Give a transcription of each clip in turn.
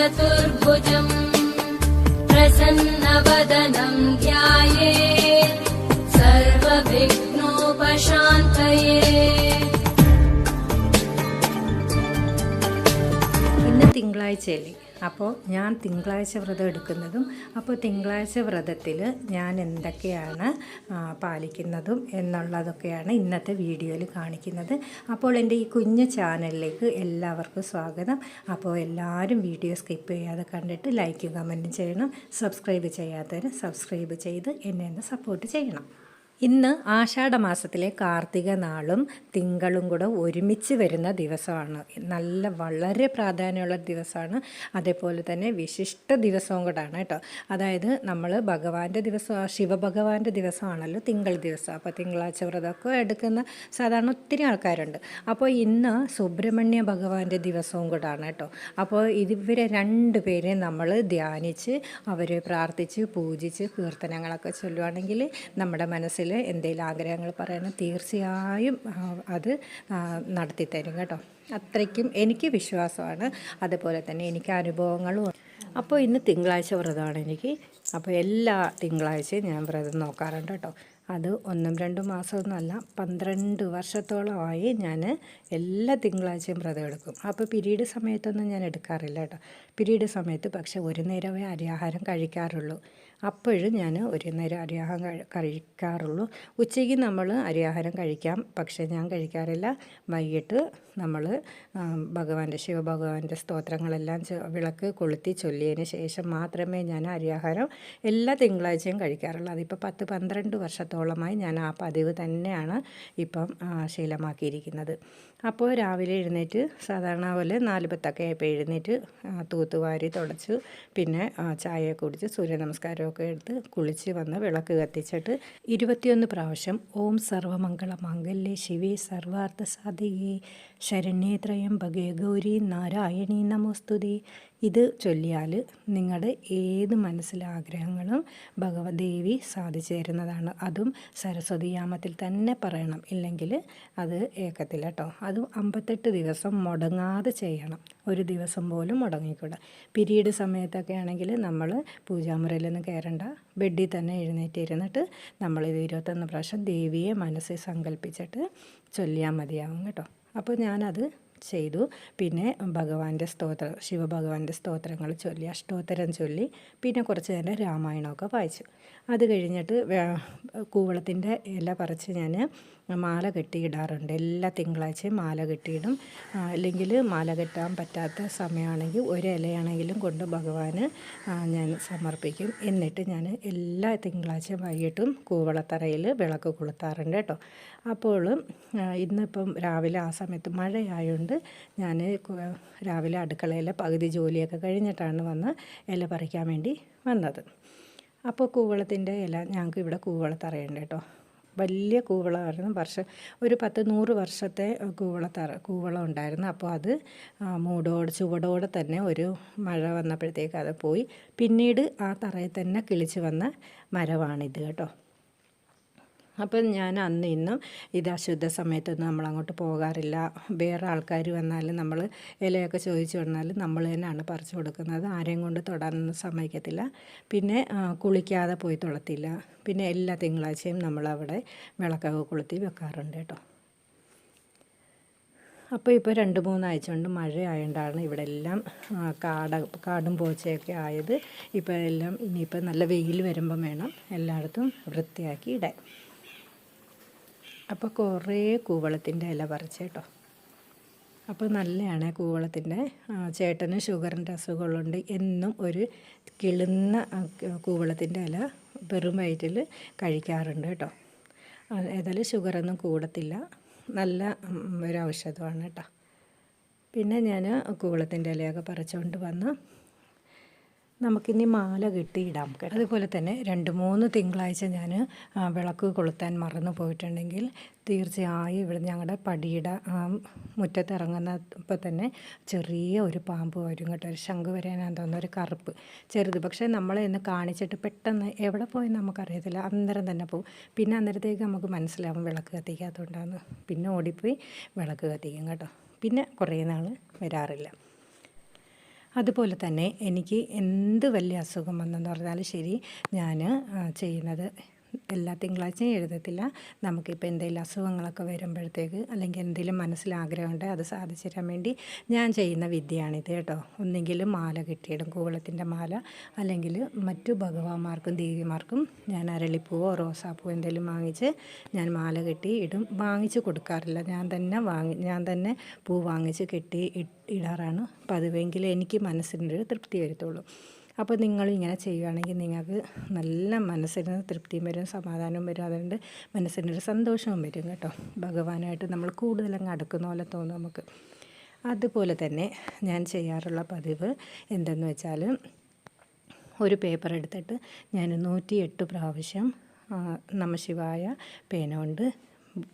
चतुर्भुजम् प्रसन्नवदनं ध्याये सर्वविघ्नोपशान्तये ഇന്ന് തിങ്കളാഴ്ചയല്ലേ അപ്പോൾ ഞാൻ തിങ്കളാഴ്ച വ്രതം എടുക്കുന്നതും അപ്പോൾ തിങ്കളാഴ്ച വ്രതത്തിൽ ഞാൻ എന്തൊക്കെയാണ് പാലിക്കുന്നതും എന്നുള്ളതൊക്കെയാണ് ഇന്നത്തെ വീഡിയോയിൽ കാണിക്കുന്നത്. അപ്പോൾ എന്റെ ഈ കുഞ്ഞു ചാനലിലേക്ക് എല്ലാവർക്കും സ്വാഗതം. അപ്പോൾ എല്ലാവരും വീഡിയോ സ്കിപ്പ് ചെയ്യാതെ കണ്ടിട്ട് ലൈക്കും കമന്റും ചെയ്യണം. സബ്സ്ക്രൈബ് ചെയ്യാത്തവർ സബ്സ്ക്രൈബ് ചെയ്ത് എന്നെ ഒന്ന് സപ്പോർട്ട് ചെയ്യണം. ഇന്ന് ആഷാഢമാസത്തിലെ കാർത്തിക നാളും തിങ്കളും കൂടെ ഒരുമിച്ച് വരുന്ന ദിവസമാണ്. നല്ല വളരെ പ്രാധാന്യമുള്ള ദിവസമാണ്. അതേപോലെ തന്നെ വിശിഷ്ട ദിവസവും കൂടാണ് കേട്ടോ. അതായത് നമ്മൾ ഭഗവാന്റെ ദിവസം ശിവഭഗവാന്റെ ദിവസമാണല്ലോ തിങ്കൾ ദിവസം. അപ്പോൾ തിങ്കളാഴ്ച വ്രതമൊക്കെ എടുക്കുന്ന സാധാരണ ഒത്തിരി ആൾക്കാരുണ്ട്. അപ്പോൾ ഇന്ന് സുബ്രഹ്മണ്യ ഭഗവാന്റെ ദിവസവും കൂടാണ് കേട്ടോ. അപ്പോൾ ഇവരെ രണ്ട് പേരെ നമ്മൾ ധ്യാനിച്ച് അവരെ പ്രാർത്ഥിച്ച് പൂജിച്ച് കീർത്തനങ്ങളൊക്കെ ചൊല്ലുവാണെങ്കിൽ നമ്മുടെ മനസ്സിൽ എന്തെങ്കിലും ആഗ്രഹങ്ങൾ പറയണം തീർച്ചയായും അത് നടത്തി നടത്തിത്തരും കേട്ടോ. അത്രയ്ക്കും എനിക്ക് വിശ്വാസമാണ്. അതുപോലെ തന്നെ എനിക്ക് അനുഭവങ്ങളും. അപ്പോൾ ഇന്ന് തിങ്കളാഴ്ച വ്രതമാണ് എനിക്ക്. അപ്പോൾ എല്ലാ തിങ്കളാഴ്ചയും ഞാൻ വ്രതം നോക്കാറുണ്ട് കേട്ടോ. അത് ഒന്നും രണ്ടും മാസമൊന്നുമല്ല പന്ത്രണ്ട് വർഷത്തോളമായി ഞാൻ എല്ലാ തിങ്കളാഴ്ചയും വ്രതം എടുക്കും. അപ്പോൾ പിരീഡ് സമയത്തൊന്നും ഞാൻ എടുക്കാറില്ല കേട്ടോ. പിരീഡ് സമയത്ത് പക്ഷേ ഒരു നേരമേ അരിയാഹാരം കഴിക്കാറുള്ളൂ. അപ്പോഴും ഞാൻ ഒരു നേരം അരിയാഹാരം കഴിക്കാറുള്ളൂ. ഉച്ചയ്ക്ക് നമ്മൾ അരിയാഹാരം കഴിക്കാം. പക്ഷേ ഞാൻ കഴിക്കാറില്ല. വൈകിട്ട് നമ്മൾ ഭഗവാന്റെ ശിവഭഗവാന്റെ സ്തോത്രങ്ങളെല്ലാം വിളക്ക് കൊളുത്തി ചൊല്ലിയതിന് ശേഷം മാത്രമേ ഞാൻ അരിയാഹാരം എല്ലാ തിങ്കളാഴ്ചയും കഴിക്കാറുള്ളൂ. അതിപ്പോൾ പത്ത് പന്ത്രണ്ട് വർഷത്തോളമായി ഞാൻ ആ പതിവ് തന്നെയാണ് ഇപ്പം ശീലമാക്കിയിരിക്കുന്നത്. അപ്പോൾ രാവിലെ എഴുന്നേറ്റ് സാധാരണ പോലെ നാല് പത്തൊക്കെ ആയപ്പോൾ എഴുന്നേറ്റ് തൂത്തുവാരി തുടച്ച്. പിന്നെ ചായ കുടിച്ച് സൂര്യ നമസ്കാരമൊക്കെ എടുത്ത് കുളിച്ച് വന്ന് വിളക്ക് കത്തിച്ചിട്ട് ഇരുപത്തിയൊന്ന് പ്രാവശ്യം ഓം സർവമംഗള മംഗല്യേ ശിവേ സർവാർത്ഥ സാധികേ ശരണ്യേത്രയം ഭഗേ ഗൗരി നാരായണീ നമോസ്തുതി. ഇത് ചൊല്ലിയാൽ നിങ്ങളുടെ ഏത് മനസ്സിലെ ആഗ്രഹങ്ങളും ഭഗവദേവി സാധിച്ചു തരുന്നതാണ് അതും സരസ്വതിയാമത്തിൽ തന്നെ പറയണം. ഇല്ലെങ്കിൽ അത് ഏക്കത്തില്ല കേട്ടോ അതും അമ്പത്തെട്ട് ദിവസം മുടങ്ങാതെ ചെയ്യണം. ഒരു ദിവസം പോലും മുടങ്ങിക്കൂട. പിരീഡ് സമയത്തൊക്കെ ആണെങ്കിൽ നമ്മൾ പൂജാമുറിയിലൊന്നും കയറണ്ട ബെഡിൽ തന്നെ എഴുന്നേറ്റിരുന്നിട്ട് നമ്മളിത് ഇരുപത്തൊന്ന് പ്രാവശ്യം ദേവിയെ മനസ്സിൽ സങ്കല്പിച്ചിട്ട് ചൊല്ലിയാൽ മതിയാവും കേട്ടോ. അപ്പോൾ ഞാനത് ചെയ്തു. പിന്നെ ഭഗവാന്റെ സ്തോത്രം ശിവഭഗവാന്റെ സ്തോത്രങ്ങൾ ചൊല്ലി അഷ്ടോത്തരം ചൊല്ലി പിന്നെ കുറച്ച് നേരം രാമായണമൊക്കെ വായിച്ചു. അത് കഴിഞ്ഞിട്ട് കൂവളത്തിന്റെ ഇല പറിച്ച് ഞാൻ മാല കെട്ടിയിടാറുണ്ട്. എല്ലാ തിങ്കളാഴ്ചയും മാല കെട്ടിയിടും. അല്ലെങ്കിൽ മാല കെട്ടാൻ പറ്റാത്ത സമയമാണെങ്കിൽ ഒരു ഇലയാണെങ്കിലും കൊണ്ട് ഭഗവാന് ഞാൻ സമർപ്പിക്കും. എന്നിട്ട് ഞാൻ എല്ലാ തിങ്കളാഴ്ചയും വൈകിട്ടും കൂവളത്തറയിൽ വിളക്ക് കൊളുത്താറുണ്ട് കേട്ടോ. അപ്പോൾ ഇന്നിപ്പം രാവിലെ ആ സമയത്ത് മഴയായതുകൊണ്ട് ഞാൻ രാവിലെ അടുക്കളയിലെ പകുതി ജോലിയൊക്കെ കഴിഞ്ഞിട്ടാണ് വന്ന് ഇല പറിക്കാൻ വേണ്ടി വന്നത്. അപ്പോൾ കൂവളത്തിന്റെ ഇല ഞങ്ങൾക്ക് ഇവിടെ കൂവളത്തറയുണ്ട് കേട്ടോ. വലിയ കൂവളമായിരുന്നു. വർഷം ഒരു പത്ത് നൂറ് വർഷത്തെ കൂവളത്തറ കൂവളം ഉണ്ടായിരുന്നു. അപ്പോൾ അത് മൂടോട് ചുവടോടെ തന്നെ ഒരു മഴ വന്നപ്പോഴത്തേക്ക് അത് പോയി. പിന്നീട് ആ തറയിൽ തന്നെ കിളിച്ച് വന്ന മരമാണിത് കേട്ടോ. അപ്പം ഞാൻ അന്ന് ഇന്നും ഇത് അശുദ്ധ സമയത്തൊന്നും നമ്മൾ അങ്ങോട്ട് പോകാറില്ല. വേറെ ആൾക്കാർ വന്നാലും നമ്മൾ ഇലയൊക്കെ ചോദിച്ചു വന്നാൽ നമ്മൾ തന്നെയാണ് പറിച്ചു കൊടുക്കുന്നത്. ആരെയും കൊണ്ട് തൊടാനൊന്നും സമ്മതിക്കത്തില്ല. പിന്നെ കുളിക്കാതെ പോയി തൊളത്തില്ല പിന്നെ എല്ലാ തിങ്കളാഴ്ചയും നമ്മളവിടെ വിളക്കൊക്കെ കൊളുത്തി വെക്കാറുണ്ട് കേട്ടോ. അപ്പോൾ ഇപ്പോൾ രണ്ട് മൂന്നാഴ്ച കൊണ്ട് മഴ ആയതുകൊണ്ടാണ് ഇവിടെ എല്ലാം കാട കാടും പോച്ചയൊക്കെ ആയത്. ഇപ്പോൾ എല്ലാം ഇനിയിപ്പോൾ നല്ല വെയിൽ വരുമ്പം വേണം. എല്ലായിടത്തും വൃത്തിയാക്കി ഇടാൻ. അപ്പോൾ കുറേ കൂവളത്തിന്റെ ഇല പറിച്ച് കേട്ടോ അപ്പോൾ നല്ലതാണ് കൂവളത്തിന്റെ ചേട്ടന് ഷുഗറിന്റെ അസുഖമുള്ളതുകൊണ്ട് എന്നും ഒരു കിളുന്ന കൂവളത്തിന്റെ ഇല വെറും വയറ്റിൽ കഴിക്കാറുണ്ട് കേട്ടോ. ഏതായാലും ഷുഗറൊന്നും കൂടത്തില്ല. നല്ല ഒരു ഔഷധമാണ് കേട്ടോ. പിന്നെ ഞാൻ കൂവളത്തിന്റെ ഇലയൊക്കെ പറിച്ചുകൊണ്ട് വന്ന് നമുക്കിനി മാല കെട്ടിയിടാം കേട്ടോ. അതുപോലെ തന്നെ രണ്ട് മൂന്ന് തിങ്കളാഴ്ച ഞാൻ വിളക്ക് കൊളുത്താൻ മറന്നു പോയിട്ടുണ്ടെങ്കിൽ തീർച്ചയായും ഇവിടെ ഞങ്ങളുടെ പടിയുടെ മുറ്റത്തിറങ്ങുന്നപ്പോൾ തന്നെ ചെറിയ ഒരു പാമ്പ് വരും കേട്ടോ. ഒരു ശംഖ് വരാനാണ് തോന്നുന്നു ഒരു കറുപ്പ് ചെറുത്. പക്ഷേ നമ്മളെ ഇന്ന് കാണിച്ചിട്ട് പെട്ടെന്ന് എവിടെ പോയി നമുക്കറിയത്തില്ല. അന്നേരം തന്നെ പോകും പിന്നെ അന്നേരത്തേക്ക് നമുക്ക് മനസ്സിലാവും വിളക്ക് കത്തിക്കാത്തതുകൊണ്ടാണ് പിന്നെ ഓടിപ്പോയി വിളക്ക് കത്തിക്കും കേട്ടോ. പിന്നെ കുറേ നാൾ വരാറില്ല. അതുപോലെ തന്നെ എനിക്ക് എന്ത് വലിയ അസുഖം വന്നെന്ന് പറഞ്ഞാലും ശരി ഞാൻ ചെയ്യുന്നത് എല്ലാ തിങ്കളാഴ്ചയും എഴുതത്തില്ല. നമുക്കിപ്പോൾ എന്തെങ്കിലും അസുഖങ്ങളൊക്കെ വരുമ്പോഴത്തേക്ക് അല്ലെങ്കിൽ എന്തെങ്കിലും മനസ്സിൽ ആഗ്രഹമുണ്ട് അത് സാധിച്ചു തരാൻ വേണ്ടി ഞാൻ ചെയ്യുന്ന വിദ്യയാണിത് കേട്ടോ. ഒന്നെങ്കിലും മാല കിട്ടിയിടും കൂവളത്തിന്റെ മാല. അല്ലെങ്കിൽ മറ്റു ഭഗവാന്മാർക്കും ദേവിമാർക്കും ഞാൻ അരളിപ്പൂവോ റോസാപ്പൂവോ എന്തെങ്കിലും വാങ്ങിച്ച് ഞാൻ മാല കെട്ടി ഇടും. വാങ്ങിച്ച് കൊടുക്കാറില്ല. ഞാൻ തന്നെ വാങ്ങി ഞാൻ തന്നെ പൂ വാങ്ങിച്ച് കെട്ടി ഇടാറാണ്. പതിവെങ്കിൽ എനിക്ക് മനസ്സിന്റെ ഒരു തൃപ്തി വരുത്തുള്ളൂ. അപ്പോൾ നിങ്ങൾ ഇങ്ങനെ ചെയ്യുകയാണെങ്കിൽ നിങ്ങൾക്ക് നല്ല മനസ്സിന് തൃപ്തിയും വരും സമാധാനവും വരും. അതുകൊണ്ട് മനസ്സിനൊരു സന്തോഷവും വരും കേട്ടോ. ഭഗവാനായിട്ട് നമ്മൾ കൂടുതലങ്ങ് അടുക്കുന്ന പോലെ തോന്നും നമുക്ക്. അതുപോലെ തന്നെ ഞാൻ ചെയ്യാറുള്ള പതിവ് എന്തെന്ന് വെച്ചാൽ ഒരു പേപ്പർ എടുത്തിട്ട് ഞാൻ നൂറ്റിയെട്ട് പ്രാവശ്യം നമശിവായ പേന കൊണ്ട്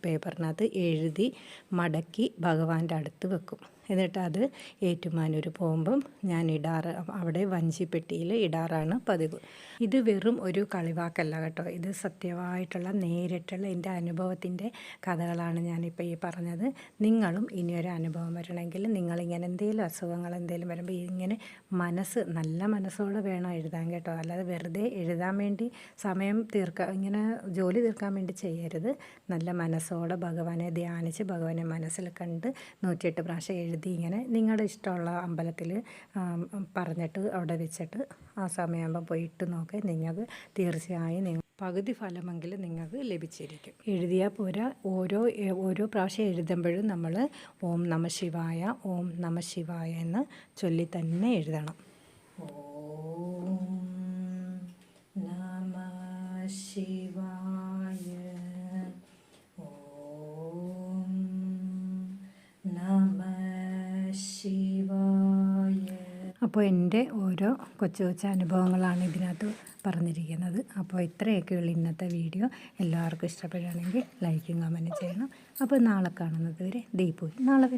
പേപ്പറിനകത്ത് എഴുതി മടക്കി ഭഗവാന്റെ അടുത്ത് വെക്കും. എന്നിട്ട് അത് ഏറ്റുമാനൂർ പോകുമ്പം ഞാൻ ഇടാറ് അവിടെ വഞ്ചിപ്പെട്ടിയിൽ ഇടാറാണ് പതിവ്. ഇത് വെറും ഒരു കളിവാക്കല്ല കേട്ടോ. ഇത് സത്യമായിട്ടുള്ള നേരിട്ടുള്ള എന്റെ അനുഭവത്തിന്റെ കഥകളാണ് ഞാനിപ്പോൾ ഈ പറഞ്ഞത്. നിങ്ങളും ഇനിയൊരു അനുഭവം വരണമെങ്കിൽ നിങ്ങളിങ്ങനെ എന്തെങ്കിലും അസുഖങ്ങൾ എന്തെങ്കിലും വരുമ്പോൾ ഇങ്ങനെ മനസ്സ് നല്ല മനസ്സോടെ വേണം എഴുതാൻ കേട്ടോ. അല്ലാതെ വെറുതെ എഴുതാൻ വേണ്ടി സമയം തീർക്കാൻ ഇങ്ങനെ ജോലി തീർക്കാൻ വേണ്ടി ചെയ്യരുത്. നല്ല മനസ്സോടെ ഭഗവാനെ ധ്യാനിച്ച് ഭഗവാനെ മനസ്സിൽ കണ്ട് നൂറ്റിയെട്ട് പ്രാവശ്യം എഴുതി ഇങ്ങനെ നിങ്ങളുടെ ഇഷ്ടമുള്ള അമ്പലത്തിൽ പറഞ്ഞിട്ട് അവിടെ വെച്ചിട്ട് ആ സമയമാകുമ്പോൾ പോയിട്ട് നോക്കി നിങ്ങൾക്ക് തീർച്ചയായും നിങ്ങൾ പകുതി ഫലമെങ്കിലും നിങ്ങൾക്ക് ലഭിച്ചിരിക്കും. എഴുതിയാൽ പോരാ. ഓരോ ഓരോ പ്രാവശ്യം എഴുതുമ്പോഴും നമ്മൾ ഓം നമ ശിവായ ഓം നമ ശിവായ എന്ന് ചൊല്ലി തന്നെ എഴുതണം. ഓം നമ ശിവായ ഓം നമ ശിവായ അപ്പോൾ എന്റെ ഓരോ കൊച്ചു കൊച്ചു അനുഭവങ്ങളാണ് ഇതിനകത്ത് പറഞ്ഞിരിക്കുന്നത്. അപ്പോൾ ഇത്രയൊക്കെയുള്ള ഇന്നത്തെ വീഡിയോ. എല്ലാവർക്കും ഇഷ്ടപ്പെടുകയാണെങ്കിൽ ലൈക്കും കമന്റും ചെയ്യണം. അപ്പോൾ നാളെ കാണുന്നത് വരെ ദീപു. നാളെ വരാം.